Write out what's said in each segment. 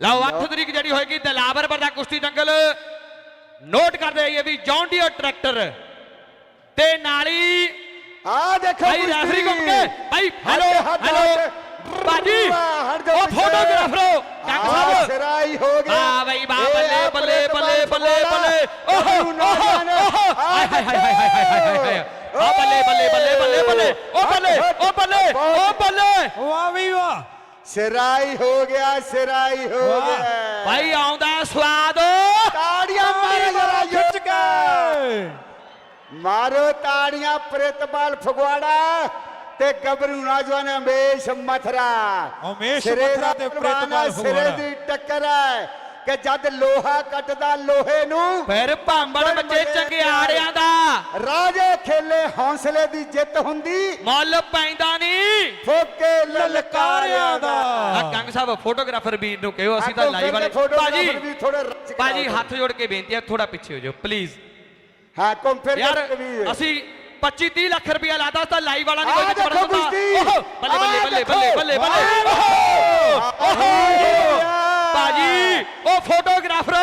ਲਓ 8 ਤਰੀਕ ਜਿਹੜੀ ਹੋਏਗੀ ਦਲਾਵਰ ਪਰ ਦਾ ਕੁਸ਼ਤੀ ਦੰਗਲ ਨੋਟ ਕਰਦੇ ਆਈਏ ਵੀ ਜੌਨ ਡੀਅਰ ਟਰੈਕਟਰ ਤੇ ਨਾਲੀ ਆ ਦੇਖੋ ਭਾਈ ਕੁਸ਼ਤੀ। ਰੈਫਰੀ ਕੋ ਕੇ ਭਾਈ ਹੈਲੋ ਹੱਥ- ਹੱਥ- ਹੈਲੋ ਹੱਥ। ਬਾਜੀ ਵਾਹ, ਹਟ ਜਾਓ ਉਹ ਪਿੱਛੇ। ਫੋਟੋਗ੍ਰਾਫਰੋ ਕੰਗ ਆ ਸਾਹਿਬ ਸਿਰਾਈ ਹੋ ਗਿਆ ਵਾਹ ਬਈ ਵਾਹ ਇਹ ਬੱਲੇ ਆ ਬੱਲੇ ਬੱਲੇ ਪ੍ਰਿਤਪਾਲ ਬੱਲੇ ਬੱਲੇ ਓਹ ਗੱਭਰੂ ਨੌਜਵਾਨ। ਓਹ ਹਾਏ ਹਾਏ ਹਾਏ ਹਾਏ ਹਾਏ ਹਾਏ ਹਾਏ ਆ ਬੱਲੇ ਬੱਲੇ ਬੱਲੇ ਬੱਲੇ ਬੱਲੇ ਓ ਬੱਲੇ ਓ ਬੱਲੇ ਓ ਬੱਲੇ ਵਾਹ ਵੀ ਵਾਹ ਸਿਰਾਈ ਹੋ ਗਿਆ ਸਿਰਾਈ ਹੋ। ਗਿਆ। ਭਾਈ ਆਉਂਦਾ ਸਵਾਦ। ਤਾੜੀਆਂ ਮਾਰੋ ਜਰਾ ਖਿੱਚ ਕੇ। ਮਾਰੋ ਤਾੜੀਆਂ ਪ੍ਰਿਤਪਾਲ ਫਗਵਾੜਾ ਤੇ ਗੱਭਰੂ ਨੌਜਵਾਨ ਅਮੇਸ਼ ਮਥਰਾ। ਸਿਰੇ ਮਥਰਾ ਤੇ ਪ੍ਰਿਤਪਾਲ ਸਿਰੇ। ਦੀ ਟੱਕਰ ਹੈ ਕਿ ਜਦ ਲੋਹਾ ਕੱਟਦਾ ਲੋਹੇ ਨੂੰ ਫਿਰ ਭਾਂਬੜ ਬੱਚੇ ਚੰਗਿਆੜਿਆਂ ਦਾ ਰਾਜੇ ਖੇਲੇ ਹੌਸਲੇ ਦੀ ਜਿੱਤ ਹੁੰਦੀ ਮੁੱਲ ਪੈਂਦਾ ਨਹੀਂ ਫੋਕੇ ਲਲਕਾਰਿਆਂ ਦਾ। ਆ ਕੰਗ ਸਾਹਿਬ ਫੋਟੋਗ੍ਰਾਫਰ ਵੀਰ ਨੂੰ ਕਹੋ ਅਸੀਂ ਤਾਂ ਲਾਈਵ ਵਾਲੇ ਭਾਜੀ ਭਾਜੀ। ਹੱਥ ਜੋੜ ਕੇ ਬੇਨਤੀ ਹੈ ਥੋੜਾ ਪਿੱਛੇ ਹੋ ਜਾਓ ਪਲੀਜ਼ ਹਾਂ ਘੁੰਮ ਫਿਰ ਯਾਰ ਅਸੀਂ 25 30 ਲੱਖ ਰੁਪਇਆ ਲਾਦਾ ਤਾਂ ਲਾਈਵ ਵਾਲਾ ਨਹੀਂ ਕੋਈ। ਓਹੋ, ਬੱਲੇ ਬੱਲੇ ਬੱਲੇ। ਬੱਲੇ ਬੱਲੇ ਓਹੋ। ਭਾਜੀ ਉਹ ਫੋਟੋਗ੍ਰਾਫਰ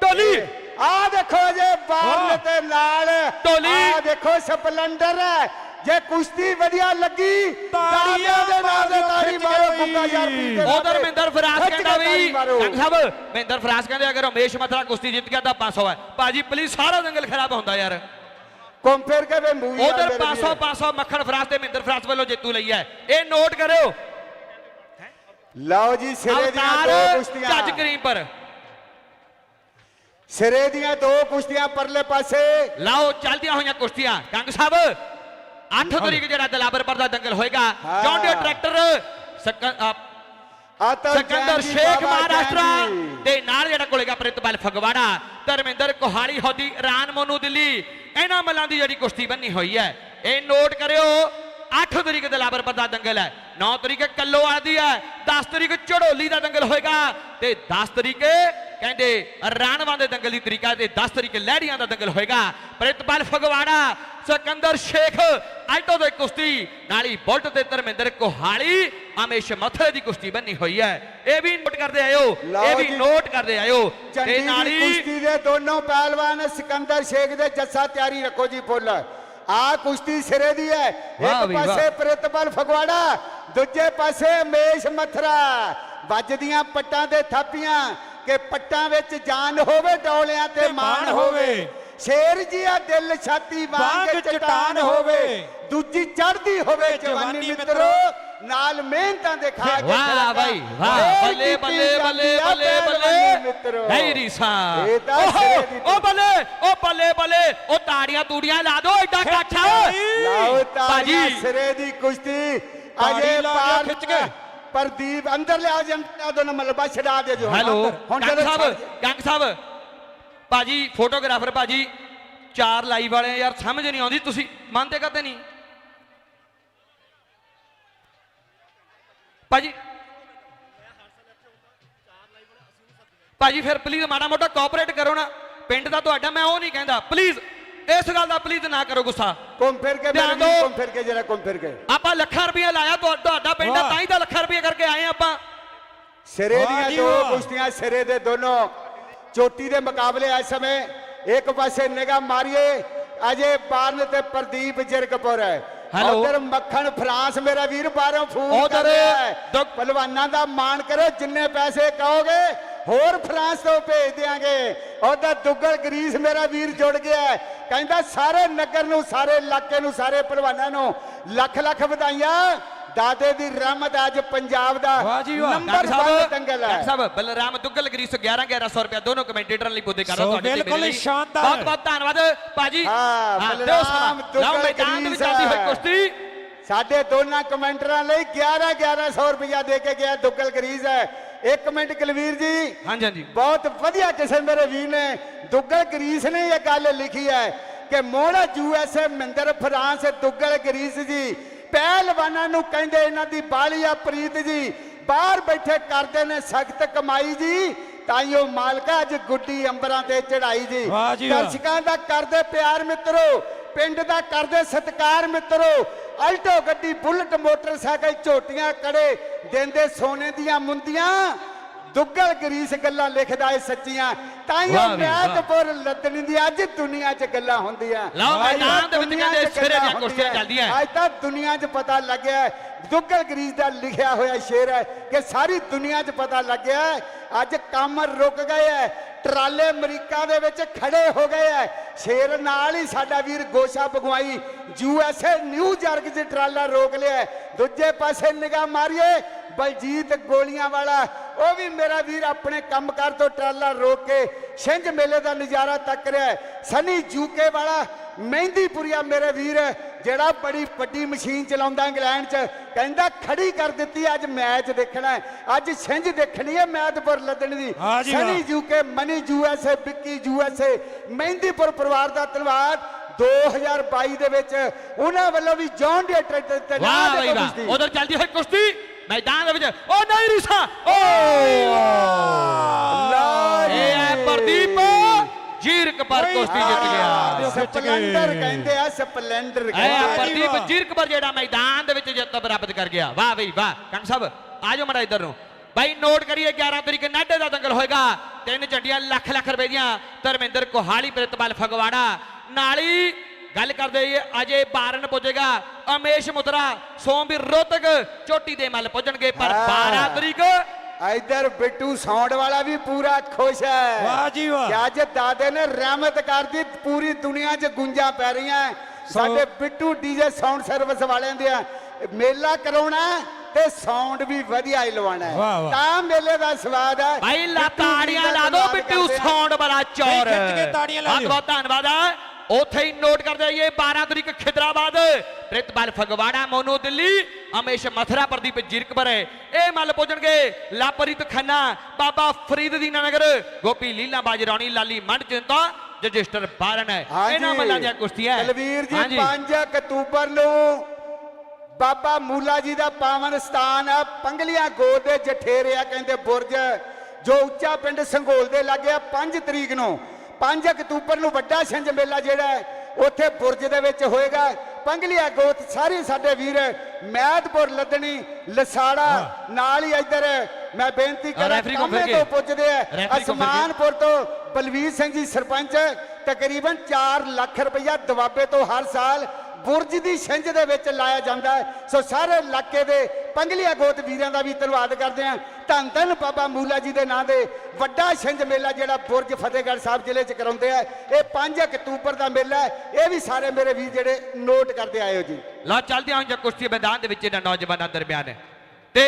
ਟੋਲੀ। ਆ ਦੇਖੋ ਜੇ ਵਾਹ। ਤੇ ਨਾਲ ਢੋਲੀ। ਆ ਦੇਖੋ ਸਪਲੈਂਡਰ ਹੈ। ਜੇ ਕੁਸ਼ਤੀ ਵਧੀਆ ਲੱਗੀ ਤਾੜੀਆਂ ਦੇ ਨਾਲ ਦੇ ਤਾੜੀ ਮਾਰੋ ਕੇ ਗੁੱਗਾ ਯਾਰ ਪੀ ਕੇ ਉਧਰ ਮਹਿੰਦਰ ਫਰਾਸ ਕਹਿੰਦਾ ਵੀ। ਕੰਗ ਸਾਹਿਬ ਮਹਿੰਦਰ ਫਰਾਸ ਕਹਿੰਦੇ ਅਗਰ ਉਮੇਸ਼ ਮਥਰਾ ਕੁਸ਼ਤੀ ਜਿੱਤ ਗਿਆ ਤਾਂ 500 ਹੈ। ਭਾਜੀ ਪਲੀਜ਼ ਸਾਰਾ ਦੰਗਲ ਖਰਾਬ ਹੁੰਦਾ ਯਾਰ। ਫਿਰ ਕੇ ਵੇ ਮੂਵੀ ਉਧਰ 500 500 ਮੱਖਣ ਫਰਾਸ ਤੇ ਮਹਿੰਦਰ ਫਰਾਸ ਵੱਲੋਂ ਜੇਤੂ ਲਈ ਹੈ। ਇਹ ਨੋਟ ਕਰਿਓ ਲਓ ਜੀ ਸਿਰੇ ਦੀਆਂ ਦੋ ਜੱਜ ਕੁਸ਼ਤੀਆਂ। ਕਰੀਮ ਪਰ। ਸਿਰੇ ਦੀਆਂ ਦੋ ਕੁਸ਼ਤੀਆਂ ਪਰਲੇ ਪਾਸੇ। ਲਓ ਚੱਲਦੀਆਂ ਹੋਈਆਂ ਕੁਸ਼ਤੀਆਂ। ਕੰਗ ਸਾਹਿਬ 8 ਤਰੀਕ ਜਿਹੜਾ ਦਲਾਬਰ ਪਰ ਦਾ ਦੰਗਲ ਹੋਏਗਾ ਹਾਂ। John Deere tractor Sikandar Shaikh Maharashtra. ਤੇ ਨਾਲ ਜਿਹੜਾ ਕੋਲੇਗਾ ਪ੍ਰਿਤਪਾਲ ਫਗਵਾੜਾ ਧਰਮਿੰਦਰ ਕੋਹਾਲੀ ਹੋਦੀ ਰਾਨ ਮੋਨੂ ਦਿੱਲੀ ਇਹਨਾਂ ਮੱਲਾਂ ਦੀ ਜਿਹੜੀ ਕੁਸ਼ਤੀ ਬੰਨੀ ਹੋਈ ਹੈ ਇਹ ਨੋਟ ਕਰਿਓ। 8 ਤਰੀਕ ਦਲਾਬਰ ਪਰ ਦਾ ਦੰਗਲ ਹੈ। 9 ਤਰੀਕ ਕੱਲੋ ਆਦੀ ਹੈ 10 ਤਰੀਕ ਝੜੋਲੀ ਦਾ ਦੰਗਲ ਹੋਏਗਾ ਤੇ 10 ਤਰੀਕ ਕਹਿੰਦੇ ਰਾਣਵਾਂ ਦੇ ਦੰਗਲ ਦੀ ਤਰੀਕਾ ਤੇ 10 ਤਰੀਕ ਲਹਿੜੀਆਂ ਦਾ ਦੰਗਲ ਹੋਏਗਾ। ਪ੍ਰਿਤਪਾਲ ਫਗਵਾੜਾ ਸਿਕੰਦਰ ਸ਼ੇਖ ਆਲਟੋ ਦੇ ਕੁਸ਼ਤੀ ਨਾਲੀ ਬੁਲਟ ਤੇ ਧਰਮਿੰਦਰ ਕੋਹਾਲੀ ਅਮੇਸ਼ ਮਥਰੇ ਦੀ ਕੁਸ਼ਤੀ ਬੰਨੀ ਹੋਈ ਹੈ। ਇਹ ਵੀ ਨੋਟ ਕਰਦੇ ਆਇਓ ਇਹ ਵੀ। ਨੋਟ ਕਰਦੇ ਆਇਓ। ਤੇ ਨਾਲੀ ਕੁਸ਼ਤੀ ਦੇ ਦੋਨੋਂ ਪਹਿਲਵਾਨ ਸਿਕੰਦਰ ਸ਼ੇਖ ਦੇ ਜੱਸਾ ਤਿਆਰੀ ਰੱਖੋ ਜੀ ਫੁੱਲ। ਆ ਕੁਸ਼ਤੀ ਸਿਰੇ ਦੀ ਹੈ ਵਾਹ ਇੱਕ ਵਾਹ। ਪਾਸੇ ਪ੍ਰਿਤਪਾਲ ਫਗਵਾੜਾ ਦੂਜੇ ਪਾਸੇ ਮੇਸ਼ ਮਥਰਾ ਵੱਜਦੀਆਂ ਪੱਟਾਂ ਦੇ ਥਾਪੀਆਂ ਕਿ ਪੱਟਾਂ ਵਿੱਚ ਜਾਨ ਹੋਵੇ ਡੋਲਿਆਂ ਤੇ ਤੇ ਮਾਣ ਹੋਵੇ। ਸ਼ੇਰ ਜੀਆ ਦਿਲ ਛਾਤੀ ਵਾਂਗ ਚਟਾਨ ਹੋਵੇ। ਦੂਜੀ ਚੜ੍ਹਦੀ ਹੋਵੇ ਜਵਾਨੀ ਮਿੱਤਰੋ। ਨਾਲ ਮਿਹਨਤਾਂ ਦੇ ਖਾ ਕੇ ਵਾਹ। ਭਾਈ ਵਾਹ। ਬੱਲੇ ਬੱਲੇ ਬੱਲੇ ਬੱਲੇ। ਬੱਲੇ। ਸਿਰੇ ਦੀ ਉਹ ਬੱਲੇ ਉਹ ਬੱਲੇ ਬੱਲੇ। ਉਹ ਤਾੜੀਆਂ ਤੂੜੀਆਂ ਲਾ ਦੋ ਐਡਾ ਕੱਠ ਲਾਓ ਭਾਜੀ। ਸਿਰੇ ਦੀ ਕੁਸ਼ਤੀ। ਅਜੇ ਪਾਰ ਖਿੱਚ ਕੇ। ਪ੍ਰਦੀਪ ਅੰਦਰ ਲਿਆ ਜੰਟਾ ਦੋਨੋਂ ਮਲਬਾ ਛਡਾ ਦੇ ਜੋ। ਹੈਲੋ ਜਦੋਂ ਸਾਹਿਬ ਕੰਗ ਸਾਹਿਬ। ਭਾਜੀ ਫੋਟੋਗ੍ਰਾਫਰ ਭਾਜੀ ਚਾਰ ਲਾਈਵ ਵਾਲੇ ਯਾਰ ਸਮਝ ਨਹੀਂ ਆਉਂਦੀ ਤੁਸੀਂ ਮੰਨਦੇ ਕਦੇ ਨਹੀਂ? ਭਾਜੀ। ਭਾਜੀ ਫਿਰ ਪਲੀਜ਼ ਮਾੜਾ ਮੋਟਾ ਕੋਆਪਰੇਟ ਕਰੋ ਨਾ। ਪਿੰਡ ਦਾ ਤੁਹਾਡਾ ਮੈਂ ਉਹ ਨਹੀਂ ਕਹਿੰਦਾ। ਪਲੀਜ਼ ਇਸ ਗੱਲ ਦਾ ਪਲੀਜ਼ ਨਾ ਕਰੋ ਗੁੱਸਾ। ਘੁੰਮ ਫਿਰ ਕੇ ਮੇਰੇ। ਘੁੰਮ ਫਿਰ ਕੇ ਜਰਾ ਘੁੰਮ ਫਿਰ ਕੇ। ਆਪਾਂ ਲੱਖਾਂ ਰੁਪਏ ਲਾਇਆ ਤੁਹਾ- ਤੁਹਾਡਾ ਪਿੰਡ ਆ। ਤਾਂ ਹੀ ਤਾਂ ਲੱਖਾਂ ਰੁਪਏ ਕਰਕੇ ਆਏ ਆਪਾਂ। ਸਿਰੇ ਦੀਆਂ ਦੋ। ਕੁਸ਼ਤੀਆਂ ਸਿਰੇ ਦੇ ਦੋਨੋਂ। ਚੋਟੀ ਦੇ ਮੁਕਾਬਲੇ ਇਸ ਸਮੇਂ ਇੱਕ ਪਾਸੇ ਨਿਗਾਹ ਮਾਰੀਏ ਅਜੇ ਬਾਰਨ ਤੇ ਪ੍ਰਦੀਪ ਜਿਰਕਪੁਰ ਹੈ। ਹੈਲੋ। ਉਧਰ ਮੱਖਣ ਫਰਾਂਸ ਮੇਰਾ ਵੀਰ ਬਾਹਰੋਂ ਫੋਨ ਉੱਧਰ ਕਰ ਰਿਹਾ ਹੈ ਦੁੱਖ- ਪਹਿਲਵਾਨਾਂ ਦਾ ਮਾਣ ਕਰੋ ਜਿੰਨੇ ਪੈਸੇ ਕਹੋਗੇ ਹੋਰ ਫਰਾਂਸ ਤੋਂ ਭੇਜ ਦਿਆਂਗੇ ਉਹਦਾ ਦੁੱਗਲ ਗਰੀਸ ਮੇਰਾ ਵੀਰ ਜੁੜ ਗਿਆ। ਕਹਿੰਦਾ ਸਾਰੇ ਨਗਰ ਨੂੰ ਸਾਰੇ ਇਲਾਕੇ ਨੂੰ ਸਾਰੇ ਪਹਿਲਵਾਨਾਂ ਨੂੰ ਲੱਖ ਲੱਖ ਵਧਾਈਆਂ ਦਾਦੇ ਦੀ ਰਹਿਮਤ ਅੱਜ ਪੰਜਾਬ ਦਾ ਵਾਹ ਜੀ ਵਾਹ। ਨੰਬਰ ਡਾਕਟਰ 1 ਸਾਹਿਬ ਦੰਗਲ ਡਾਕਟਰ ਹੈ ਸਾਹਿਬ ਬਲਰਾਮ ਦੁੱਗਲ ਗਰੀਸ 11 1100 ਰੁਪਏ ਦੋਨੋਂ ਕਮੈਂਟੇਟਰਾਂ ਲਈ ਪੁੱਦੇ ਕਰ ਸੋ ਤੁਹਾਡੇ ਤੇ ਬਿਲਕੁਲ। ਸ਼ਾਨਦਾਰ। ਬਹੁਤ ਬਹੁਤ ਧੰਨਵਾਦ ਭਾਜੀ ਹਾਂ, ਦਿਓ ਬਲਰਾਮ। ਦੁੱਗਲ ਮੈਦਾਨ ਦੇ ਵਿੱਚ ਹੋਈ ਹੈ। ਕੁਸ਼ਤੀ ਸਾਡੇ ਦੋਨਾਂ ਕਮੈਂਟਰਾਂ ਲਈ 11 1100 ਰੁਪਇਆ ਦੇ ਕੇ ਗਿਆ ਦੁੱਗਲ ਗਰੀਸ ਹੈ ਇੱਕ ਮਿੰਟ ਕੁਲਵੀਰ ਜੀ ਹਾਂਜੀ ਹਾਂਜੀ ਬਹੁਤ ਵਧੀਆ ਕਿਸਮ ਮੇਰੇ ਵੀਰ ਨੇ ਦੁੱਗਲ ਗਰੀਸ ਨੇ ਇਹ ਗੱਲ ਲਿਖੀ ਹੈ ਕਿ Mora USA Mahinder France Duggal Greece ਜੀ ਪਹਿਲਵਾਨਾਂ ਨੂੰ ਕਹਿੰਦੇ ਇਹਨਾਂ ਦੀ ਬਾਲੀ ਆ ਪ੍ਰੀਤ ਜੀ ਬਾਹਰ ਬੈਠੇ ਕਰਦੇ ਨੇ ਸਖਤ ਕਮਾਈ ਜੀ ਤਾਈਓ ਮਾਲਕਾ ਅੱਜ ਗੁੱਡੀ ਅੰਬਰਾਂ ਤੇ ਚੜਾਈ ਜੀ। ਦਰਸ਼ਕਾਂ ਦਾ ਕਰਦੇ ਪਿਆਰ ਮਿੱਤਰੋ ਪਿੰਡ ਦਾ ਕਰਦੇ ਸਤਿਕਾਰ ਮਿੱਤਰੋ ਅਲਟੋ ਗੱਡੀ ਬੁਲਟ ਮੋਟਰਸਾਈਕਲ ਝੋਟੀਆਂ ਕੜੇ ਦਿੰਦੇ ਸੋਨੇ ਦੀਆਂ ਮੁੰਦੀਆਂ। ਦੁੱਗਲ ਗਰੀਸ ਗੱਲਾਂ ਲਿਖਦਾ ਏ ਸੱਚੀਆਂ। ਤਾਈਓ ਵਾਹ ਵੀ ਵਾਹ। ਲੱਦਣੀ ਦੀ ਅੱਜ ਦੁਨੀਆ 'ਚ ਗੱਲਾਂ ਹੁੰਦੀਆਂ ਲਓ ਅੱਜ ਮੈਦਾਨ ਦੇ ਵਿੱਚ ਦੁਨੀਆ 'ਚ ਕਹਿੰਦੇ ਸਿਰੇ ਦੀਆਂ ਗੱਲਾਂ ਕੁਸ਼ਤੀਆਂ ਹੁੰਦੀਆਂ। ਚੱਲਦੀਆਂ। ਅੱਜ ਤਾਂ ਦੁਨੀਆ 'ਚ ਪਤਾ ਲੱਗਿਆ ਹੈ, ਦੁੱਗਲ ਗਰੀਸ ਦਾ ਲਿਖਿਆ ਹੋਇਆ ਸ਼ੇਰ ਹੈ ਕਿ ਸਾਰੀ ਦੁਨੀਆ 'ਚ ਪਤਾ ਲੱਗਿਆ ਹੈ, ਅੱਜ ਕੰਮ ਰੁਕ ਗਏ ਹੈ ਟਰਾਲੇ ਅਮਰੀਕਾ ਦੇ ਵਿੱਚ ਖੜੇ ਹੋ ਗਏ ਹੈ ਸ਼ੇਰ ਨਾਲ ਹੀ ਸਾਡਾ ਵੀਰ Gosha Bagwai U S A New York 'ਚ ਟਰਾਲਾ ਰੋਕ ਲਿਆ ਹੈ। ਦੂਜੇ ਪਾਸੇ ਨਿਗਾਹ ਮਾਰੀਏ ਬਲਜੀਤ ਗੋਲੀਆਂ ਵਾਲਾ ਉਹ ਵੀ ਮੇਰਾ ਵੀਰ ਆਪਣੇ ਕੰਮਕਾਰ ਤੋਂ ਟਰਾਲਾ ਰੋਕ ਕੇ ਛਿੰਝ ਮੇਲੇ ਦਾ ਨਜ਼ਾਰਾ ਤੱਕ ਰਿਹਾ ਹੈ। ਸਨੀ ਜੂਕੇ ਵਾਲਾ ਮਹਿੰਦੀਪੁਰੀਆ ਮੇਰੇ ਵੀਰ ਜਿਹੜਾ ਬੜੀ ਵੱਡੀ ਮਸ਼ੀਨ ਚਲਾਉਂਦਾ ਇੰਗਲੈਂਡ 'ਚ ਕਹਿੰਦਾ ਖੜੀ ਕਰ ਦਿੱਤੀ ਅੱਜ ਮੈਚ ਦੇਖਣਾ ਹੈ। ਅੱਜ ਛਿੰਝ ਦੇਖਣੀ ਹੈ ਮੈਦਪੁਰ ਲੱਦਣ ਦੀ। ਸਨੀ ਜੂਕੇ ਮਨੀ ਯੂਐਸਏ ਵਿੱਕੀ ਯੂਐਸਏ ਮਹਿੰਦੀਪੁਰ ਪਰਿਵਾਰ ਦਾ ਧੰਨਵਾਦ 2022 ਦੇ ਵਿੱਚ ਉਹਨਾਂ ਵੱਲੋਂ ਵੀ ਜੌਨ ਡੀ ਟਰੈਕਟਰ ਤੇ ਵਾਹ। ਉਧਰ ਚੱਲਦੀ ਹੋਈ ਕੁਸ਼ਤੀ ਮੈਦਾਨ ਦੇ ਵਿੱਚ। ਉਹ ਨਹੀਂ ਰਿਸਾ। ਓ! ਜੀ। ਇਹ ਹੈ ਪ੍ਰਦੀਪ। ਜੀਰਕ ਪਰ ਕੁਸ਼ਤੀ ਜਿੱਤ ਗਿਆ। ਸਪਲੈਂਡਰ ਕਹਿੰਦੇ ਆ ਸਪਲੈਂਡਰ ਇਹ ਕਹਿੰਦੇ ਆ। ਪ੍ਰਦੀਪ। ਜੀਰਕ ਪਰ ਜਿਹੜਾ ਮੈਦਾਨ ਦੇ ਵਿੱਚ ਜਿੱਤ ਪ੍ਰਾਪਤ ਕਰ ਗਿਆ। ਵਾਹ ਬਈ ਵਾਹ। ਕੰਗ ਸਾਹਿਬ ਆਜੋ ਮੜਾ ਇੱਧਰ ਨੂੰ। ਬਾਈ ਨੋਟ ਕਰੀਏ 11 ਤਰੀਕ ਨਾਢੇ ਦਾ ਦੰਗਲ ਹੋਏਗਾ। ਤਿੰਨ ਝੰਡੀਆਂ ਲੱਖ ਲੱਖ ਰੁਪਏ ਦੀਆਂ ਧਰਮਿੰਦਰ ਕੋਹਾਲੀ ਪ੍ਰਿਤਪਾਲ ਫਗਵਾੜਾ। ਨਾਲੀ ਗੱਲ ਕਰਦੇ ਹੋਈਏ ਅਜੇ ਬਾਰਨ ਪੁੱਜੇਗਾ ਅਮੇਸ਼ ਮੁਤਰਾ ਸੋਮਵੀਰ ਰੋਤਕ ਚੋਟੀ ਦੇ ਮੱਲ ਪੁੱਜਣਗੇ ਪਰ ਹਾਂ। 12 ਤਰੀਕ ਇਧਰ ਬਿੱਟੂ ਸਾਊਂਡ ਵਾਲਾ ਵੀ ਪੂਰਾ ਖੁਸ਼ ਹੈ ਵਾਹ ਜੀ ਵਾਹ। ਕਿ ਅੱਜ ਦਾਦੇ ਨੇ ਰਹਿਮਤ ਕਰਦੀ ਪੂਰੀ ਦੁਨੀਆ 'ਚ ਗੁੰਜਾਂ ਪੈ ਰਹੀਆਂ ਸਾਡੇ ਬਿੱਟੂ ਡੀਜੇ ਸਾਊਂਡ ਸਰਵਿਸ ਵਾਲਿਆਂ ਦੇ ਮੇਲਾ ਕਰਾਉਣਾ ਤੇ ਸਾਊਂਡ ਵੀ ਵਧੀਆ ਹੀ ਵਾਹ। ਤਾਂ ਮੇਲੇ ਦਾ ਸਵਾਦ ਹੈ ਭਾਈ ਬਿੱਟੂ ਲਾਤਾੜੀਆਂ ਡੀਜੇ ਲਾ ਦੋ ਧੰਨਵਾਦ ਬਿੱਟੂ। ਸਾਊਂਡ ਵਾਲਾ ਚੌਰ ਨਹੀਂ, ਖਿੱਚ ਕੇ ਤਾੜੀਆਂ ਲਾ ਬਹੁਤ ਦਿਓ। ਬਹੁਤ ਧੰਨਵਾਦ ਹੈ ਉਥੇ ਹੀ ਨੋਟ ਕਰਦੇ ਆਈਏ 12 ਤਰੀਕ ਖਿਦਰਾਬਾਦ ਪ੍ਰਿਤਪਾਲ ਫਗਵਾੜਾ ਮੋਨੂ ਦਿੱਲੀ ਅਮੇਸ਼ ਮਥਰਾ ਪ੍ਰਦੀਪ ਜਿਰਕਪੁਰ। ਇਹ ਮੱਲ ਪੁੱਜਣਗੇ ਲਾਪਰੀਤ ਖੰਨਾ ਬਾਬਾ ਫਰੀਦ ਦੀ ਨਗਰ ਗੋਪੀ ਲੀਲਾ ਬਾਜਰਾਉਣੀ ਲਾਲੀ ਮੰਡ ਚਿੰਤਾ ਰਜਿਸਟਰ 12 ਹੈ। ਇਹਨਾਂ ਮੱਲਾਂ ਦੀਆਂ ਕੁਸ਼ਤੀਆਂ ਦਲਵੀਰ ਜੀ ਹਾਂਜੀ। 5 ਅਕਤੂਬਰ ਨੂੰ। ਬਾਬਾ ਮੂਲਾ ਜੀ ਦਾ ਪਾਵਨ ਸਥਾਨ ਆ ਪੰਗਲੀਆਂ ਗੋਦ ਦੇ ਜਠੇਰਿਆ ਕਹਿੰਦੇ ਬੁਰਜ। ਜੋ ਉੱਚਾ ਪਿੰਡ ਸੰਘੋਲ ਦੇ ਲਾਗੇ ਆ 5 ਤਰੀਕ ਨੂੰ 5 ਅਕਤੂਬਰ ਨੂੰ ਵੱਡਾ ਛਿੰਝ ਮੇਲਾ ਜਿਹੜਾ ਹੈ, ਉੱਥੇ ਬੁਰਜ ਦੇ ਵਿੱਚ ਹੋਏਗਾ ਪੰਗਲੀਆਂ ਗੋਤ ਸਾਰੇ ਸਾਡੇ ਵੀਰ ਮਹਿਦਪੁਰ ਲੱਦਣੀ ਲਸਾੜਾ ਨਾਲ ਹੀ ਇੱਧਰ ਮੈਂ ਬੇਨਤੀ ਕਰਾਂ ਕਾਮੇ ਤੋਂ। ਪੁੱਜਦੇ ਆ। ਅਸਮਾਨਪੁਰ ਤੋਂ ਬਲਵੀਰ ਸਿੰਘ ਜੀ ਸਰਪੰਚ ਤਕਰੀਬਨ 4 ਲੱਖ ਰੁਪਇਆ ਦਵਾਬੇ ਤੋਂ ਹਰ ਸਾਲ ਬੁਰਜ ਦੀ ਛਿੰਝ ਦੇ ਵਿੱਚ ਲਾਇਆ ਜਾਂਦਾ ਹੈ। ਸੋ ਸਾਰੇ ਇਲਾਕੇ ਦੇ ਪੰਗਲੀਆ ਗੋਤ ਵੀਰਾਂ ਦਾ ਵੀ ਧੰਨਵਾਦ ਕਰਦੇ ਹਾਂ। ਧੰਨ ਧੰਨ ਬਾਬਾ ਮੂਲਾ ਜੀ ਦੇ ਨਾਂ ਦੇ ਵੱਡਾ ਛਿੰਝ ਮੇਲਾ ਜਿਹੜਾ ਬੁਰਜ ਫਤਿਹਗੜ੍ਹ ਸਾਹਿਬ ਜ਼ਿਲ੍ਹੇ 'ਚ ਕਰਾਉਂਦੇ ਆ। ਇਹ 5 ਅਕਤੂਬਰ ਦਾ ਮੇਲਾ ਹੈ। ਇਹ ਵੀ ਸਾਰੇ ਮੇਰੇ ਵੀਰ ਜਿਹੜੇ ਨੋਟ ਕਰਦੇ ਆਇਓ ਜੀ। ਲਓ, ਚੱਲਦੇ ਹਾਂ ਜਾਂ ਕੁਸ਼ਤੀ ਮੈਦਾਨ ਦੇ ਵਿੱਚ ਇਹਨਾਂ ਨੌਜਵਾਨਾਂ ਦਰਮਿਆਨ। ਤੇ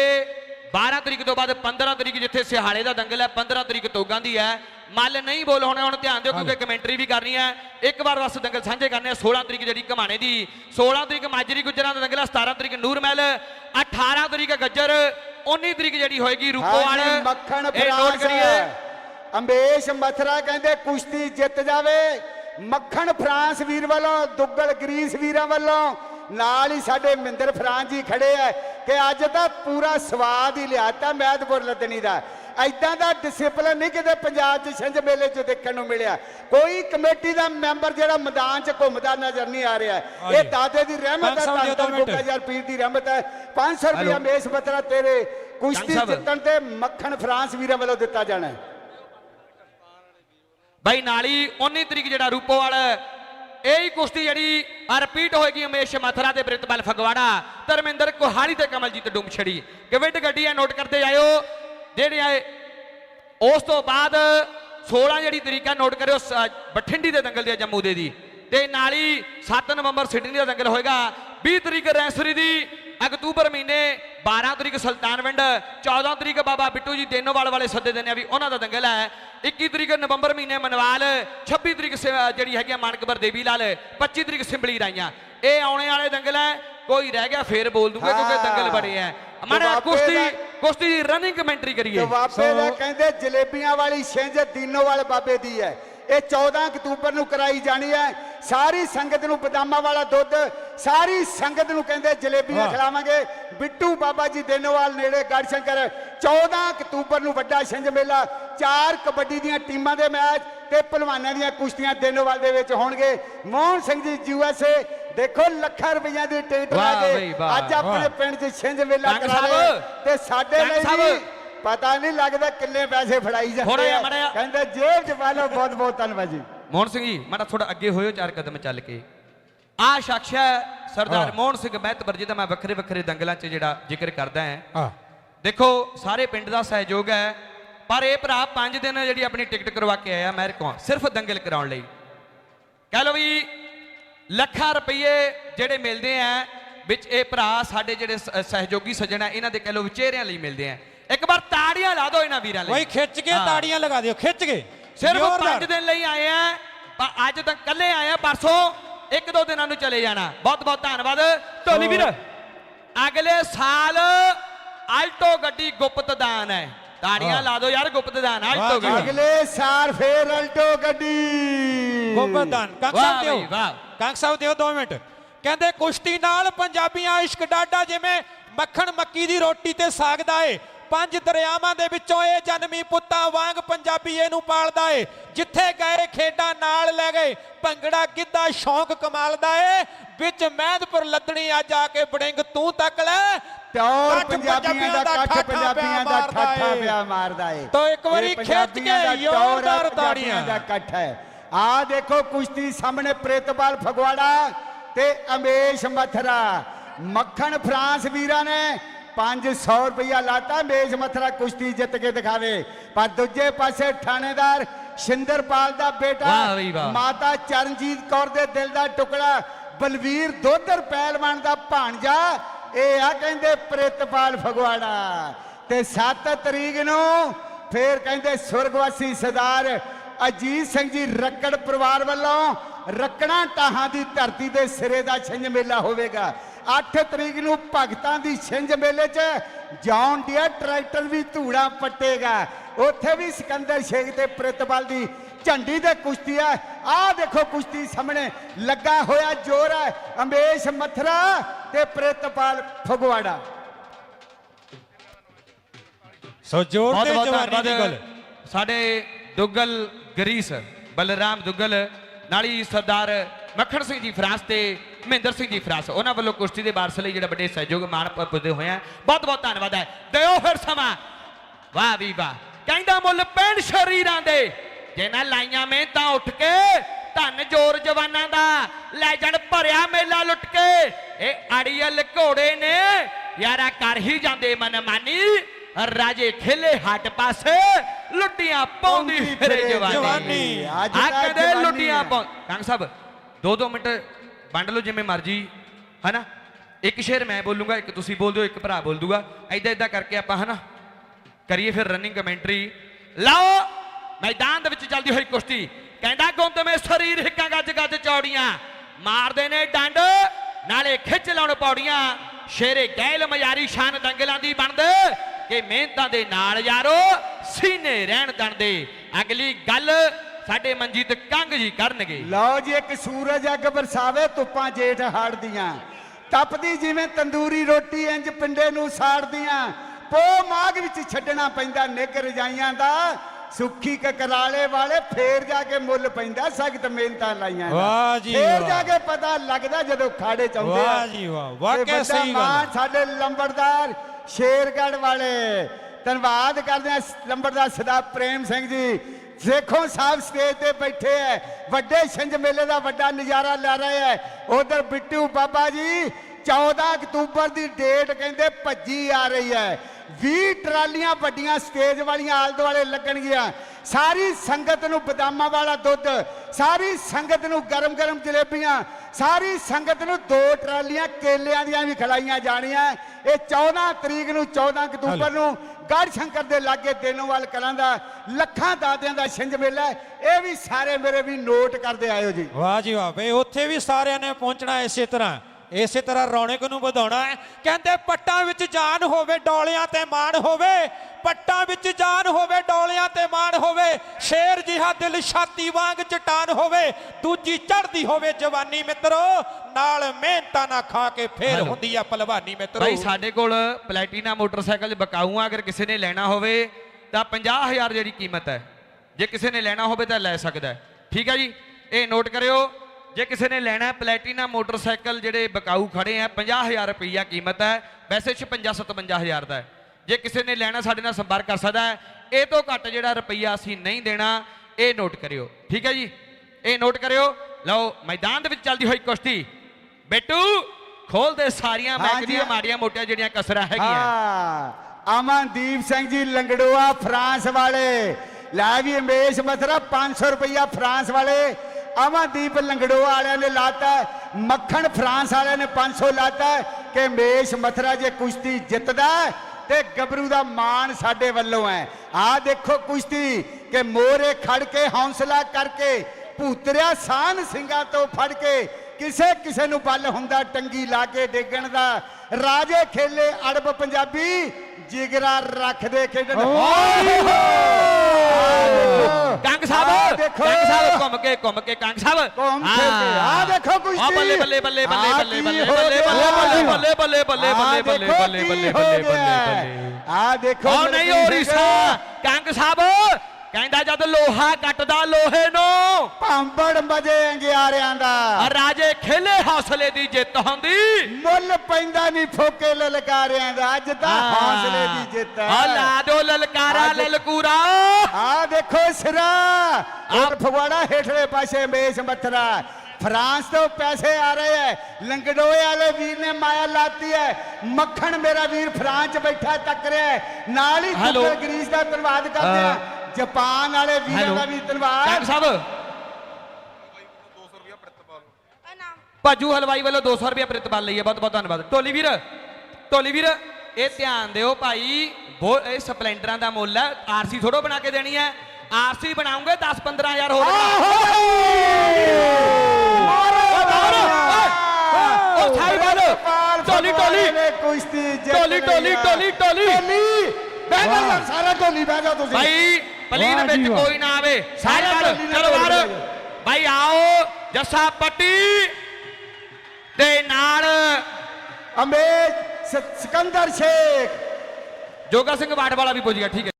12 ਤਰੀਕ ਤੋਂ ਬਾਅਦ 15 ਤਰੀਕ ਜਿੱਥੇ ਸਿਹਾਲੇ ਦਾ ਦੰਗਲ ਹੈ 15 ਤਰੀਕ ਤੋਗਾਂ ਦੀ ਹੈ। ਮੱਲ ਨਹੀਂ ਬੋਲ ਹੋਣੇ ਹੁਣ ਧਿਆਨ ਦਿਓ ਕਿਉਂਕਿ ਕਮੈਂਟਰੀ ਵੀ ਕਰਨੀ ਹੈ। ਇੱਕ ਵਾਰ ਬਸ ਦੰਗਲ ਸਾਂਝੇ ਕਰਨੇ ਆ 16 ਤਰੀਕ ਜਿਹੜੀ ਘਮਾਣੇ ਦੀ 16 ਤਰੀਕ ਮਾਜਰੀ ਗੁਜਰਾਂ ਦਾ ਦੰਗਲ ਹੈ 17 ਤਰੀਕ ਨੂਰ ਮਹਿਲ 18 ਤਰੀਕ ਗੱਜਰ 19 ਤਰੀਕ ਜਿਹੜੀ ਹੋਏਗੀ ਰੂਪੋਵਾਲ ਮੱਖਣ ਇਹ ਨੋਟ ਫਰਾਂਸ ਕਰੀਏ। ਅੰਬੇਸ਼ ਮਥਰਾ ਕਹਿੰਦੇ ਕੁਸ਼ਤੀ ਜਿੱਤ ਜਾਵੇ। ਮੱਖਣ ਫਰਾਂਸ ਵੀਰ ਵੱਲੋਂ ਦੁੱਗਲ ਗਰੀਸ ਵੀਰਾਂ ਵੱਲੋਂ ਨਾਲ ਹੀ ਸਾਡੇ ਮਿੰਦਰ ਫਰਾਂਸ ਜੀ ਖੜੇ ਆ ਕਿ ਅੱਜ ਤਾਂ ਪੂਰਾ ਸਵਾਦ ਹੀ ਲਿਆਤਾ ਮੈਦਪੁਰ ਲੱਦਣੀ ਦਾ ਐਦਾਂ ਦਾ ਡਿਸਪਲਿਨ ਨਹੀਂ ਕਿਤੇ ਪੰਜਾਬ 'ਚ ਛਿੰਝ ਮੇਲੇ 'ਚ ਦੇਖਣ ਨੂੰ ਮਿਲਿਆ ਕੋਈ ਕਮੇਟੀ ਦਾ ਮੈਂਬਰ ਜਿਹੜਾ ਮੈਦਾਨ 'ਚ ਘੁੰਮਦਾ ਨਜ਼ਰ ਨਹੀਂ ਆ ਰਿਹਾ ਇਹ। ਦਾਦੇ ਦੀ ਰਹਿਮਤ ਹੈ ਮਿੰਟ। ਗੋਗਾ ਯਾਰ ਪੀਰ ਦੀ ਰਹਿਮਤ ਹੈ 500 ਰੁਪਇਆ ਹੈਲੋ। ਮੇਸ਼ ਬਤਰਾ ਤੇਰੇ ਕੁਸ਼ਤੀ। ਜਿੱਤਣ ਤੇ ਮੱਖਣ ਫਰਾਂਸ ਵੀਰਾਂ ਵੱਲੋਂ ਦਿੱਤਾ ਜਾਣਾ ਹੈ ਬਾਈ ਨਾਲੀ 19 ਤਰੀਕ ਜਿਹੜਾ ਰੂਪੋਵਾਲ ਇਹ ਹੀ ਕੁਸ਼ਤੀ ਜਿਹੜੀ ਰਿਪੀਟ ਹੋਏਗੀ ਅਮੇਸ਼ ਮਥਰਾ ਤੇ ਪ੍ਰਿਤਪਾਲ ਫਗਵਾੜਾ, ਧਰਮਿੰਦਰ ਕੋਹਾਲੀ ਤੇ ਕਮਲਜੀਤ ਡੂਮਛੜੀ। ਕਵਿਟ ਗੱਡੀ ਹੈ ਨੋਟ ਕਰਦੇ ਆਇਓ ਜਿਹੜੇ ਆਏ, ਉਸ ਤੋਂ ਬਾਅਦ 16 ਜਿਹੜੀ ਤਰੀਕਾ ਨੋਟ ਕਰਿਓ, ਸ- ਬਠਿੰਡੀ ਦੇ ਦੰਗਲ ਦੀ ਜੰਮੂ ਦੇ ਦੀ। ਤੇ ਨਾਲ ਹੀ 7 ਨਵੰਬਰ ਸਿਡਨੀ ਦਾ ਦੰਗਲ ਹੋਏਗਾ। 20 ਤਰੀਕ ਰੈਂਸਰੀ ਦੀ ਅਕਤੂਬਰ ਮਹੀਨੇ 12 ਤਰੀਕ ਸੁਲਤਾਨਵਿੰਡ 14 ਤਰੀਕ ਬਾਬਾ ਬਿੱਟੂ ਜੀ ਦੇਨੋਵਾਲ ਵਾਲੇ ਸੱਦੇ ਦਿੰਦੇ ਆ ਵੀ ਉਹਨਾਂ ਦਾ ਦੰਗਲ ਹੈ। 21 ਤਰੀਕ ਨਵੰਬਰ ਮਹੀਨੇ ਮਨਵਾਲ 26 ਤਰੀਕ ਜਿਹੜੀ ਹੈਗੀ ਆ ਮਾਨਕਬਰ ਦੇਵੀ ਲਾਲ 25 ਤਰੀਕ ਸਿੰਬਲੀ ਰਾਈਆਂ। ਇਹ ਆਉਣੇ ਵਾਲੇ ਦੰਗਲ ਹੈ ਕੋਈ ਰਹਿ ਗਿਆ ਫੇਰ ਬੋਲ ਦੂੰਗਾ ਕਿਉਂਕਿ। ਦੰਗਲ ਬੜੇ ਹੈ ਮਾੜਾ ਦੁਆਬੇ ਕੁਸ਼ਤੀ ਕੁਸ਼ਤੀ ਦੀ ਰਨਿੰਗ ਕਮੈਂਟਰੀ ਕਰੀਏ। ਦਵਾਬੇ ਦਾ ਕਹਿੰਦੇ ਜਲੇਬੀਆਂ ਵਾਲੀ ਛਿੰਝ ਦੀਨੋਵਾਲ ਬਾਬੇ ਦੀ ਹੈ। ਇਹ 14 ਅਕਤੂਬਰ ਨੂੰ ਕਰਾਈ ਜਾਣੀ ਹੈ ਸਾਰੀ ਸੰਗਤ ਨੂੰ ਬਦਾਮਾਂ ਵਾਲਾ ਦੁੱਧ ਸਾਰੀ ਸੰਗਤ ਨੂੰ ਕਹਿੰਦੇ ਜਲੇਬੀਆਂ। ਖਿਲਾਵਾਂਗੇ ਬਿੱਟੂ ਬਾਬਾ ਜੀ ਦੇਨੋਵਾਲ ਨੇੜੇ ਗੜਸ਼ੰਕਰ 14 ਅਕਤੂਬਰ ਨੂੰ ਵੱਡਾ ਛਿੰਝ ਮੇਲਾ ਚਾਰ ਕਬੱਡੀ ਦੀਆਂ ਟੀਮਾਂ ਦੇ ਮੈਚ ਤੇ ਪਹਿਲਵਾਨਾਂ ਦੀਆਂ ਕੁਸ਼ਤੀਆਂ ਦੇਨੋਵਾਲ ਦੇ ਵਿੱਚ ਹੋਣਗੇ ਮੋਹਨ ਸਿੰਘ ਜੀ ਯੂਐਸਏ ਦੇਖੋ ਲੱਖਾਂ ਰੁਪਈਆਂ ਦੀ ਟਿਕਟ ਲਾ ਕੇ ਅੱਜ ਆਪਣੇ। ਪਿੰਡ 'ਚ ਛਿੰਝ ਮੇਲਾ ਕਰਾ ਰਹੇ ਤੇ ਸਾਡੇ ਲਈ ਪਤਾ ਨਹੀਂ ਲੱਗਦਾ ਕਿੰਨੇ ਪੈਸੇ ਫੜਾਈ ਜਾਂਦੇ ਆ। ਮਾੜਾ ਜਿਹਾ। ਕਹਿੰਦੇ ਜੇਬ 'ਚ ਪਾ ਲਓ ਬਹੁਤ ਬਹੁਤ ਧੰਨਵਾਦ ਜੀ। ਮੋਹਨ ਸਿੰਘ ਜੀ ਮਾੜਾ ਥੋੜਾ ਅੱਗੇ ਹੋਇਓ ਚਾਰ ਕਦਮ ਚੱਲ ਕੇ। ਆ ਸ਼ਖਸ ਹੈ ਸਰਦਾਰ। ਮੋਹਨ ਸਿੰਘ ਮਹਿਤਵਰ ਜਿਹਦਾ ਮੈਂ ਵੱਖਰੇ ਵੱਖਰੇ ਦੰਗਲਾਂ 'ਚ ਜਿਹੜਾ ਜ਼ਿਕਰ ਕਰਦਾ ਹਾਂ। ਦੇਖੋ ਸਾਰੇ ਪਿੰਡ ਦਾ ਸਹਿਯੋਗ ਹੈ ਪਰ ਇਹ ਭਰਾ 5 ਦਿਨ ਜਿਹੜੀ ਆਪਣੀ ਟਿਕਟ ਕਰਵਾ ਕੇ ਆਇਆ ਅਮਰੀਕਾ ਸਿਰਫ ਦੰਗਲ ਕਰਾਉਣ ਲਈ। ਕਹਿ ਲਓ ਵੀ ਲੱਖਾਂ ਰੁਪਏ ਜਿਹੜੇ ਮਿਲਦੇ ਆ ਵਿੱਚ ਇਹ ਭਰਾ ਸਾਡੇ ਜਿਹੜੇ ਸ- ਸਹਿਯੋਗੀ ਸੱਜਣ ਆ ਇਹਨਾਂ ਦੇ ਕਹਿ ਲਓ ਵੀ ਚਿਹਰਿਆਂ ਲਈ ਮਿਲਦੇ ਆ। ਇੱਕ ਵਾਰ ਤਾੜੀਆਂ ਲਾ ਦਿਓ ਇਹਨਾਂ ਵੀਰਾਂ ਲਈ। ਬਈ ਖਿੱਚ ਕੇ। ਤਾੜੀਆਂ ਲਗਾ ਦਿਓ ਖਿੱਚ ਕੇ। ਸਿਰਫ ਜ਼ੋਰਦਾਰ। 5 ਦਿਨ ਲਈ ਆਏ ਆ ਪਰ ਅੱਜ ਤੱਕ ਕੱਲੇ ਆਏ ਆ ਪਰਸੋਂ ਇੱਕ ਦੋ ਦਿਨਾਂ ਨੂੰ ਚਲੇ ਜਾਣਾ। ਬਹੁਤ ਬਹੁਤ ਧੰਨਵਾਦ। ਢੋਲੀ ਵੀਰ ਅਗਲੇ ਸਾਲ ਆਲਟੋ ਗੱਡੀ ਗੁਪਤ ਦਾਨ ਹੈ। ਤਾੜੀਆਂ। ਲਾ ਦਿਓ ਯਾਰ ਗੁਪਤ ਦਾਨ ਆਲਟੋ ਗੱਡੀ। ਅਗਲੇ ਸਾਲ ਫੇਰ ਅਲਟੋ ਗੱਡੀ। ਗੋਬਰਦਾਨ ਕੰਗ ਵਾਹ ਸਾਹਿਬ ਦਿਓ। ਕੰਗ ਸਾਹਿਬ ਦਿਓ 2 ਮਿੰਟ। ਕਹਿੰਦੇ ਕੁਸ਼ਤੀ ਨਾਲ ਪੰਜਾਬੀਆਂ ਇਸ਼ਕ ਡਾਡਾ ਜਿਵੇਂ ਮੱਖਣ ਮੱਕੀ ਦੀ ਰੋਟੀ ਤੇ ਸਾਗ ਦਾ ਏ। ਪੰਜ ਦਰਿਆਵਾਂ ਦੇ ਵਿੱਚੋਂ ਇਹ ਜਨਮੀ ਪੁੱਤਾਂ ਵਾਂਗ ਪੰਜਾਬੀ ਇਹਨੂੰ ਪਾਲਦਾ ਏ। ਜਿੱਥੇ ਗਏ ਖੇਡਾਂ ਨਾਲ ਲੈ ਗਏ। ਭੰਗੜਾ ਗਿੱਧਾ ਸ਼ੌਂਕ ਕਮਾਲ ਦਾ ਏ। ਵਿੱਚ ਮਹਿਦਪੁਰ ਲੱਦਣੀ ਅੱਜ ਆ ਕੇ ਬੜਿੰਗ ਤੂੰ ਤੱਕ ਲੈ। ਪਿਓਰ ਪੰਜਾਬੀਆਂ ਦਾ ਕੱਠ ਪੰਜਾਬੀਆਂ ਦਾ ਠਾਠਾ। ਪਿਆ ਮਾਰਦਾ ਏ। ਤਾਂ ਇੱਕ ਵਾਰੀ ਖਿੱਚ ਕੇ ਪੰਜਾਬੀਆਂ ਤਾੜੀਆਂ। ਦਾ ਕੱਠ ਹੈ। ਆ ਦੇਖੋ ਕੁਸ਼ਤੀ ਸਾਹਮਣੇ ਪ੍ਰਿਤਪਾਲ ਫਗਵਾੜਾ ਤੇ ਅਮੇਸ਼ ਮਥਰਾ। ਮੱਖਣ ਫਰਾਂਸ ਵੀਰਾਂ ਨੇ 500 ਰੁਪਇਆ ਲਾਤਾ ਮੇਸ਼ ਮਥਰਾ ਕੁਸ਼ਤੀ ਜਿੱਤ ਕੇ ਦਿਖਾਵੇ। ਪਰ ਦੂਜੇ ਪਾਸੇ ਥਾਣੇਦਾਰ ਸ਼ਿੰਦਰਪਾਲ ਦਾ ਬੇਟਾ ਵਾਹ ਬਈ ਵਾਹ। ਮਾਤਾ ਚਰਨਜੀਤ ਕੌਰ ਦੇ ਦਿਲ ਦਾ ਟੁਕੜਾ ਬਲਵੀਰ ਦੋਦਰ ਪਹਿਲਵਾਨ ਦਾ ਭਾਣਜਾ ਇਹ ਆ ਕਹਿੰਦੇ ਪ੍ਰਿਤਪਾਲ ਫਗਵਾੜਾ। ਤੇ 7 ਤਰੀਕ ਨੂੰ ਫੇਰ ਕਹਿੰਦੇ ਸੁਰਗਵਾਸੀ ਸਰਦਾਰ ਅਜੀਤ ਸਿੰਘ ਜੀ ਰੱਕੜ ਪਰਿਵਾਰ ਵੱਲੋਂ ਰੱਕੜਾਂ ਟਾਹਾਂ ਦੀ ਧਰਤੀ ਦੇ ਸਿਰੇ ਦਾ ਛਿੰਝ ਮੇਲਾ ਹੋਵੇਗਾ। 8 ਤਰੀਕ ਨੂੰ ਭਗਤਾਂ ਦੀ ਛਿੰਝ ਮੇਲੇ 'ਚ ਜੌਨ ਡੀਅਰ ਟਰੈਕਟਰ ਵੀ ਧੂੜਾ ਪੱਟੇਗਾ। ਉੱਥੇ ਵੀ ਸਿਕੰਦਰ ਸ਼ੇਖ ਤੇ ਪ੍ਰਿਤਪਾਲ ਦੀ ਝੰਡੀ ਤੇ ਕੁਸ਼ਤੀ ਹੈ ਆਹ ਦੇਖੋ ਕੁਸ਼ਤੀ ਸਾਹਮਣੇ ਲੱਗਾ ਹੋਇਆ ਜੋਰ ਹੈ ਅਮੇਸ਼ ਮਥਰਾ ਤੇ ਪ੍ਰਿਤਪਾਲ ਫਗਵਾੜਾ। ਸੋ ਜ਼ੋਰ ਤੇ ਜਵਾਨੀ ਦੀ ਗੱਲ। ਸਾਡੇ ਦੁੱਗਲ ਗਰੀਸ ਬਲਰਾਮ ਦੁੱਗਲ ਨਾਲੀ ਸਰਦਾਰ ਮੱਖਣ ਸਿੰਘ ਜੀ ਫਰਾਂਸ ਤੇ ਮਹਿੰਦਰ ਸਿੰਘ ਜੀ ਫਰਾਂਸ ਉਹਨਾਂ ਵੱਲੋਂ ਕੁਸ਼ਤੀ ਦੇ ਵਾਰਸ ਲਈ ਜਿਹੜਾ ਵੱਡੇ ਸਹਿਯੋਗ ਮਾਣ ਪੁੱਜਦੇ ਹੋਏ ਆ। ਬਹੁਤ ਬਹੁਤ ਧੰਨਵਾਦ ਹੈ। ਦਿਓ ਫਿਰ ਸਮਾਂ। ਵਾਹ ਵੀ ਵਾਹ। ਕਹਿੰਦਾ ਮੁੱਲ ਪੈਣ ਸ਼ਰੀਰਾਂ ਦੇ। ਜੇ ਨਾ ਲਾਈਆਂ ਮਿਹਨਤਾਂ ਉੱਠ ਕੇ ਧੰਨ ਜੋਰ ਜਵਾਨਾਂ ਦਾ। ਲੈ ਜਾਣ ਭਰਿਆ ਮੇਲਾ ਲੁੱਟ ਕੇ। ਇਹ ਅੜੀਅਲ ਘੋੜੇ ਨੇ। ਯਾਰਾ ਕਰ ਹੀ ਜਾਂਦੇ ਮਨਮਾਨੀ ਰਾਜੇ ਖੇਲੇ ਹੱਟ ਪਾਸੇ। ਲੁੱਟੀਆਂ ਪਾਉਂਦੀ ਫਿਰੇ ਜਵਾਨੀ। ਆ ਤਾਂ ਕਦੇ ਲੁੱਟੀਆਂ। ਪਾਉ ਕੰਗ ਸਾਹਿਬ ਦੋ ਦੋ ਮਿੰਟ ਵੰਡ ਲਓ ਜਿਵੇਂ ਮਰਜ਼ੀ, ਹਨਾ? ਇੱਕ ਸ਼ੇਰ ਮੈਂ ਬੋਲੂੰਗਾ, ਇੱਕ ਤੁਸੀਂ ਬੋਲ ਦਿਓ, ਇੱਕ ਭਰਾ ਬੋਲ ਦੂਗਾ। ਐਦਾਂ ਐਦਾਂ ਕਰਕੇ ਆਪਾਂ, ਹਨਾ? ਕਰੀਏ ਫਿਰ ਰਨਿੰਗ ਕਮੈਂਟਰੀ ਲਓ, ਮੈਦਾਨ ਦੇ ਵਿੱਚ ਚੱਲਦੀ ਹੋਈ ਕੁਸ਼ਤੀ। ਕਹਿੰਦਾ ਗੁੰਦ ਮੇ ਸਰੀਰ ਹਿੱਕਾਂ ਗੱਜ ਗੱਜ ਚੌੜੀਆਂ। ਮਾਰਦੇ ਨੇ ਡੰਡ, ਨਾਲੇ ਖਿੱਚ ਲਾਉਣ ਪੌੜੀਆਂ। ਸ਼ੇਰੇ ਗੈਲ ਮਯਾਰੀ ਸ਼ਾਨ ਦੰਗਲਾਂ ਦੀ ਬਣਦੇ। ਕਿ ਮਿਹਨਤਾਂ ਦੇ ਨਾਲ ਯਾਰੋ, ਸੀਨੇ ਰਹਿਣ ਦਣਦੇ ਅਗਲੀ ਗੱਲ ਸਾਡੇ ਮਨਜੀਤ ਕੰਗ ਜੀ ਕਰਨਗੇ। ਲਓ ਜੀ ਇੱਕ ਸੂਰਜ ਅੱਗ ਬਰਸਾਵੇ ਧੁੱਪਾਂ ਜੇਠ ਹਾੜਦੀਆਂ। ਤਪਦੀ ਜਿਵੇਂ ਤੰਦੂਰੀ ਰੋਟੀ ਇੰਜ ਪਿੰਡੇ ਨੂੰ ਸਾੜਦੀਆਂ। ਪੋ ਮਾਗ ਵਿੱਚ ਛੱਡਣਾ ਪੈਂਦਾ ਨਿੱਘ ਰਜਾਈਆਂ ਦਾ। ਸੁੱਖੀ ਕਕਰਾਲੇ ਵਾਲੇ ਫੇਰ ਜਾ ਕੇ ਮੁੱਲ ਪੈਂਦਾ ਸਖਤ ਮਿਹਨਤਾਂ ਲਾਈਆਂ ਦਾ। ਵਾਹ ਜੀ ਫੇਰ। ਜਾ ਕੇ ਪਤਾ ਲੱਗਦਾ ਜਦੋਂ ਖਾੜੇ ਚ ਆਉਂਦੇ ਆ। ਵਾਹ ਜੀ ਵਾਹ, ਵਾਕਿਆ ਸਹੀ ਗੱਲ। ਸਾਡੇ ਲੰਬੜਦਾਰ ਸ਼ੇਰਗੜ੍ਹ ਵਾਲੇ। ਧੰਨਵਾਦ ਕਰਦੇ ਆ ਲੰਬੜਦਾਰ ਸਰਦਾਰ ਪ੍ਰੇਮ ਸਿੰਘ ਜੀ। ਸੇਖੋਂ ਸਾਹਿਬ ਸਟੇਜ ਤੇ ਬੈਠੇ ਐ। ਵੱਡੇ ਛਿੰਝ ਮੇਲੇ ਦਾ ਵੱਡਾ ਨਜ਼ਾਰਾ ਲੈ ਰਹੇ ਐ। ਉਧਰ ਬਿੱਟੂ ਬਾਬਾ ਜੀ 14 ਅਕਤੂਬਰ ਦੀ ਡੇਟ ਕਹਿੰਦੇ ਭੱਜੀ ਆ ਰਹੀ ਹੈ 20 ਟਰਾਲੀਆਂ ਵੱਡੀਆਂ ਸਟੇਜ ਵਾਲੀਆਂ ਆਲੇ ਦੁਆਲੇ ਲੱਗਣਗੀਆਂ। ਸਾਰੀ ਸੰਗਤ ਨੂੰ ਬਦਾਮਾਂ ਵਾਲਾ ਦੁੱਧ ਸਾਰੀ ਸੰਗਤ ਨੂੰ ਗਰਮ-ਗਰਮ ਜਲੇਬੀਆਂ ਸਾਰੀ ਸੰਗਤ ਨੂੰ ਦੋ ਟਰਾਲੀਆਂ ਕੇਲਿਆਂ ਦੀਆਂ ਵੀ ਖਿਲਾਈਆਂ ਜਾਣੀਆਂ। ਇਹ 14 ਤਰੀਕ ਨੂੰ 14 ਅਕਤੂਬਰ ਨੂੰ ਗੜ ਸ਼ੰਕਰ ਦੇ ਲਾਗੇ ਦੇਨੋਵਾਲ ਕਲਾਂ ਦਾ, ਲੱਖਾਂ ਦਾਦਿਆਂ ਦਾ ਛਿੰਝ ਮੇਲਾ ਇਹ ਵੀ ਸਾਰੇ ਮੇਰੇ ਵੀ ਨੋਟ ਕਰਦੇ ਆਇਓ ਜੀ। ਵਾਹ ਜੀ ਵਾਹ, ਬਈ ਉੱਥੇ ਵੀ ਸਾਰਿਆਂ ਨੇ ਪਹੁੰਚਣਾ ਇਸੇ ਤਰ੍ਹਾਂ। ਇਸੇ ਤਰ੍ਹਾਂ ਰੌਣਕ ਨੂੰ ਵਧਾਉਣਾ ਹੈ। ਕਹਿੰਦੇ ਪੱਟਾਂ ਵਿੱਚ ਜਾਨ ਹੋਵੇ ਡੋਲਿਆਂ ਤੇ ਮਾਣ ਹੋਵੇ। ਪੱਟਾਂ ਵਿੱਚ ਜਾਨ ਹੋਵੇ ਡੋਲਿਆਂ ਤੇ ਮਾਣ ਹੋਵੇ। ਸ਼ੇਰ ਜਿਹਾ ਦਿਲ ਛਾਤੀ ਵਾਂਗ ਚਟਾਨ ਹੋਵੇ। ਦੂਜੀ ਚੜਦੀ ਹੋਵੇ ਜਵਾਨੀ ਮਿੱਤਰੋ ਨਾਲ ਮਿਹਨਤਾਂ ਨਾ ਖਾ ਕੇ ਫੇਰ। ਹੁੰਦੀ ਆ ਪਹਿਲਵਾਨੀ ਮਿੱਤਰੋ। ਭਾਈ ਸਾਡੇ ਕੋਲ ਪਲੈਟੀਨਾ ਮੋਟਰਸਾਈਕਲ ਬਕਾਊ ਆ ਅਗਰ ਕਿਸੇ ਨੇ ਲੈਣਾ ਹੋਵੇ ਤਾਂ 50000 ਜਿਹੜੀ ਕੀਮਤ ਹੈ। ਜੇ ਕਿਸੇ ਨੇ ਲੈਣਾ ਹੋਵੇ ਤਾਂ ਲੈ ਸਕਦਾ ਠੀਕ ਹੈ ਜੀ? ਇਹ ਨੋਟ ਕਰਿਓ। ਜੇ ਕਿਸੇ ਨੇ ਲੈਣਾ ਹੈ ਪਲੈਟੀਨਾ ਮੋਟਰਸਾਈਕਲ ਜਿਹੜੇ ਬਕਾਊ ਖੜੇ ਆ 50000 ਰੁਪਈਆ ਕੀਮਤ ਹੈ ਵੈਸੇ 56 57000 ਦਾ ਹੈ। ਜੇ ਕਿਸੇ ਨੇ ਲੈਣਾ ਸਾਡੇ ਨਾਲ ਸੰਪਰਕ ਕਰ ਸਕਦਾ ਹੈ। ਇਹ ਤੋਂ ਘੱਟ ਜਿਹੜਾ ਰੁਪਈਆ ਅਸੀਂ ਨਹੀਂ ਦੇਣਾ ਇਹ ਨੋਟ ਕਰਿਓ। ਠੀਕ ਹੈ ਜੀ? ਇਹ ਨੋਟ ਕਰਿਓ। ਲਓ ਮੈਦਾਨ ਦੇ ਵਿੱਚ ਚੱਲਦੀ ਹੋਈ ਕੁਸ਼ਤੀ। ਬੇਟੂ ਖੋਲ ਦੇ ਸਾਰੀਆਂ ਹਾਂ ਮੈਚ ਜੀ, ਦੀਆਂ ਹਾਂ। ਮਾੜੀਆਂ ਮੋਟੀਆਂ ਜਿਹੜੀਆਂ ਕਸਰਾਂ ਹੈਗੀਆਂ। ਹਾਂ। ਅਮਨਦੀਪ ਸਿੰਘ ਜੀ ਲੰਗੜੋਆ ਫਰਾਂਸ ਵਾਲੇ। ਲੈ ਵੀ ਉਮੇਸ਼ ਮਥਰਾ 500 ਰੁਪਇਆ ਫਰਾਂਸ ਵਾਲੇ। ਅਮਨਦੀਪ ਲੰਗੜੋਆ ਵਾਲਿਆਂ ਨੇ ਲਾਤਾ ਮੱਖਣ ਫਰਾਂਸ ਵਾਲਿਆਂ ਨੇ 500 ਲਾਤਾ ਕਿ ਉਮੇਸ਼ ਮਥਰਾ ਜੇ ਕੁਸ਼ਤੀ ਜਿੱਤਦਾ ਤੇ ਗੱਭਰੂ ਦਾ ਮਾਣ ਸਾਡੇ ਵੱਲੋਂ ਹੈ। ਆਹ ਦੇਖੋ ਕੁਸ਼ਤੀ ਕਿ ਮੋਰੇ ਖੜ ਕੇ ਹੌਸਲਾ ਕਰਕੇ ਭੂਤਰਿਆ ਸਾਨ ਸਿੰਘਾਂ ਤੋਂ ਫੜ ਕੇ ਕਿਸੇ ਕਿਸੇ ਨੂੰ ਬਲ ਹੁੰਦਾ ਟੰਗੀ ਲਾ ਕੇ ਡੇਗਣ ਦਾ। ਰਾਜੇ ਖੇਲੇ ਅੜਬ ਪੰਜਾਬੀ, ਜਿਗਰਾ ਰੱਖਦੇ ਖੇਡਣ। ਕੰਗ ਸਾਹਿਬ। ਕੰਗ ਸਾਹਿਬ ਘੁੰਮ ਕੇ ਘੁੰਮ ਕੇ ਕੰਗ ਸਾਹਿਬ ਘੁੰਮ ਕੇ, ਆਹ ਦੇਖੋ ਕੁਸ਼ਤੀ। ਆਹ ਬੱਲੇ ਬੱਲੇ ਬੱਲੇ ਬੱਲੇ ਬੱਲੇ ਬੱਲੇ ਬੱਲੇ? ਬੱਲੇ ਬੱਲੇ ਬੱਲੇ ਬੱਲੇ ਬੱਲੇ ਬੱਲੇ ਬੱਲੇ ਬੱਲੇ ਬੱਲੇ ਬੱਲੇ ਬੱਲੇ ਆ ਦੇਖੋ ਉਹ ਨਹੀਂ ਵੀਰ ਹੋ ਰਹੀ ਸਾ ਕੰਗ ਸਾਹਿਬ ਕਹਿੰਦਾ ਜਦ ਲੋਹਾ ਕੱਟਦਾ ਲੋਹੇ ਨੂੰ ਭਾਂਬੜ ਮਜੇ ਅੰਗਿਆਰਿਆਂ ਦਾ। ਰਾਜੇ ਖੇਲੇ ਹੌਸਲੇ ਦੀ ਜਿੱਤ ਹੁੰਦੀ। ਮੁੱਲ ਪੈਂਦਾ ਨਹੀਂ ਫੋਕੇ ਲਲਕਾਰਿਆਂ ਦਾ ਅੱਜ ਤਾਂ ਹੌਸਲੇ ਦੀ ਜਿੱਤ ਹੈ। ਆ ਲਾ ਦਿਓ ਲਲਕਾਰਾ ਲਲਕੂਰਾ। ਆ ਦੇਖੋ ਸਿਰਾ। ਆਪ ਫਗਵਾੜਾ ਹੇਠਲੇ ਪਾਸੇ ਮੇਸ਼ ਮੱਥਰਾ। ਫਰਾਂਸ ਤੋਂ ਪੈਸੇ ਆ ਰਹੇ ਹੈ। ਲੰਗੜੋਏ ਵਾਲੇ ਵੀਰ ਨੇ ਮਾਇਆ ਲਾਤੀ ਹੈ। ਮੱਖਣ ਮੇਰਾ ਵੀਰ ਫਰਾਂਸ 'ਚ ਬੈਠਾ ਤੱਕ ਰਿਹਾ ਨਾਲ ਹੀ ਗਰੀਸ ਦਾ ਧੰਨਵਾਦ ਕਰਦੇ ਆ ਜਾਪਾਨ ਵਾਲੇ ਵੀਰਾਂ ਦਾ ਵੀ ਧੰਨਵਾਦ। ਸਾਹਿਬ ਭਾਜੂ ਹਲਵਾਈ ਵੱਲੋਂ 200 ਰੁਪਏ ਪ੍ਰਿਤਪਾਲ ਲਈ ਹੈ। ਬਹੁਤ ਬਹੁਤ ਧੰਨਵਾਦ। ਟੋਲੀ ਵੀਰ ਟੋਲੀ ਵੀਰ ਇਹ ਧਿਆਨ ਦਿਓ ਭਾਈ ਇਹ ਸਪਲੈਂਡਰਾਂ ਦਾ ਮੁੱਲ ਹੈ। ਆਰਸੀ ਥੋੜੋ ਬਣਾ ਕੇ ਦੇਣੀ ਹੈ। ਆਰਸੀ ਬਣਾਉਂਗੇ 10 15000 ਹੋਰ ਉਹ ਸਾਈ ਬਾਲ ਟੋਲੀ ਟੋਲੀ। ਟੋਲੀ, ਟੋਲੀ। ਟੋਲੀ, ਟੋਲੀ। ਟੋਲੀ ਬਹਿ ਜਾ ਯਾਰ ਸਾਰਾ ਟੋਲੀ ਬਹਿ ਜਾ ਤੁਸੀਂ। ਭਾਈ ਪਲੀਨ ਵਾਹ ਵਿੱਚ ਜੀ ਵਾਹ। ਕੋਈ ਨਾ ਆਵੇ। ਸਾਰੇ ਨਾਲ ਚਲੋ ਬਾਹਰ। ਭਾਈ ਆਓ ਜੱਸਾ ਪੱਟੀ ਤੇ ਨਾਲ। ਸ- ਸਿਕੰਦਰ ਸ਼ੇਖ। ਜੋਗਾ ਸਿੰਘ ਬਾੜ ਵਾਲਾ ਵੀ ਪੁੱਜ ਗਿਆ ਠੀਕ ਹੈ।